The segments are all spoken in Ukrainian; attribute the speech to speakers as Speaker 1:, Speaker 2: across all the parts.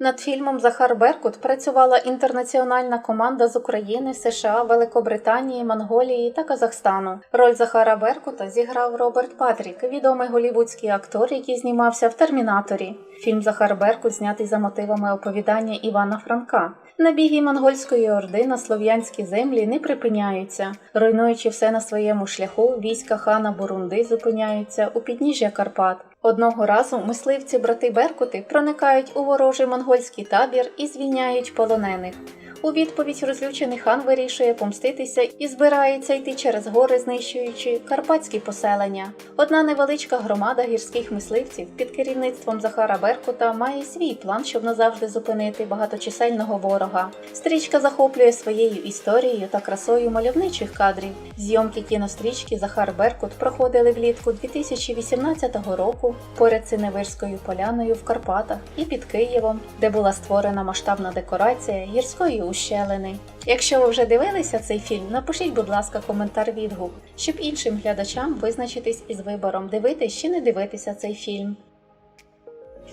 Speaker 1: Над фільмом Захар Беркут працювала інтернаціональна команда з України, США, Великобританії, Монголії та Казахстану. Роль Захара Беркута зіграв Роберт Патрік, відомий голівудський актор, який знімався в Термінаторі. Фільм Захар Беркут знятий за мотивами оповідання Івана Франка. Набіги монгольської орди на слов'янські землі не припиняються. Руйнуючи все на своєму шляху, війська хана Бурунди зупиняються у підніжжя Карпат. Одного разу мисливці брати Беркути проникають у ворожий монгольський табір і звільняють полонених. У відповідь розлючений хан вирішує помститися і збирається йти через гори, знищуючи карпатські поселення. Одна невеличка громада гірських мисливців під керівництвом Захара Беркута має свій план, щоб назавжди зупинити багаточисельного ворога. Стрічка захоплює своєю історією та красою мальовничих кадрів. Зйомки кінострічки Захар Беркут проходили влітку 2018 року поряд Синевирською поляною в Карпатах і під Києвом, де була створена масштабна декорація гірської ущелини. Якщо ви вже дивилися цей фільм, напишіть, будь ласка, коментар відгук, щоб іншим глядачам визначитись із вибором, дивитись чи не дивитися цей фільм.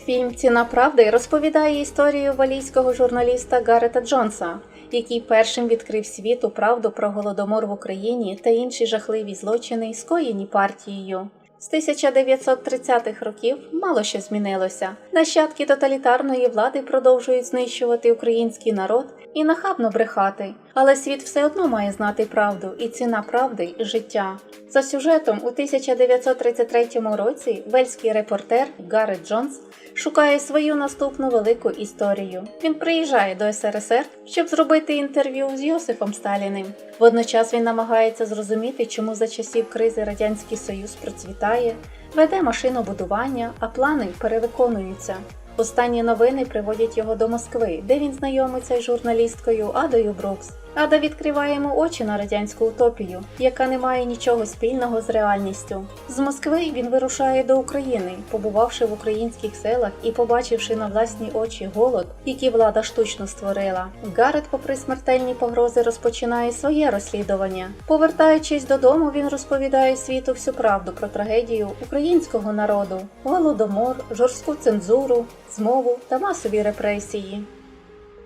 Speaker 1: Фільм Ціна правди розповідає історію валійського журналіста Гарета Джонса, який першим відкрив світу правду про голодомор в Україні та інші жахливі злочини, скоєні партією. З 1930-х років мало що змінилося. Нащадки тоталітарної влади продовжують знищувати український народ і нахабно брехати, але світ все одно має знати правду, і ціна правди життя. За сюжетом у 1933 році вельський репортер Гаррет Джонс шукає свою наступну велику історію. Він приїжджає до СРСР, щоб зробити інтерв'ю з Йосифом Сталіним. Водночас він намагається зрозуміти, чому за часів кризи Радянський Союз процвітає, веде машинобудування, а плани перевиконуються. Останні новини приводять його до Москви, де він знайомиться з журналісткою Адою Брукс. Ада відкриває йому очі на радянську утопію, яка не має нічого спільного з реальністю. З Москви він вирушає до України, побувавши в українських селах і побачивши на власні очі голод, який влада штучно створила. Гарет, попри смертельні погрози, розпочинає своє розслідування. Повертаючись додому, він розповідає світу всю правду про трагедію українського народу, голодомор, жорстку цензуру, змову та масові репресії.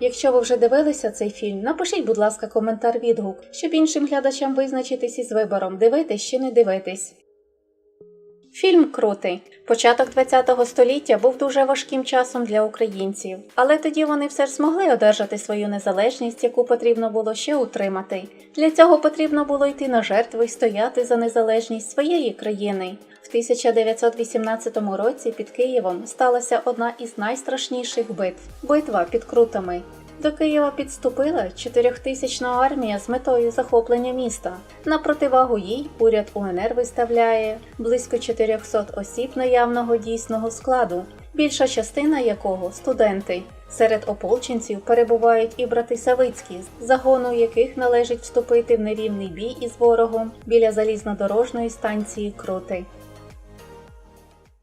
Speaker 1: Якщо ви вже дивилися цей фільм, напишіть, будь ласка, коментар відгук, щоб іншим глядачам визначитись із вибором, дивитись чи не дивитись. Фільм крутий. Початок ХХ століття був дуже важким часом для українців, але тоді вони все ж змогли одержати свою незалежність, яку потрібно було ще утримати. Для цього потрібно було йти на жертви і стояти за незалежність своєї країни. В 1918 році під Києвом сталася одна із найстрашніших битв битва під Крутами. До Києва підступила чотирьохтисячна армія з метою захоплення міста. На противагу їй уряд УНР виставляє близько 400 осіб наявного дійсного складу, більша частина якого студенти. Серед ополченців перебувають і брати Савицькі, загону яких належить вступити в нерівний бій із ворогом біля залізнодорожної станції Крути.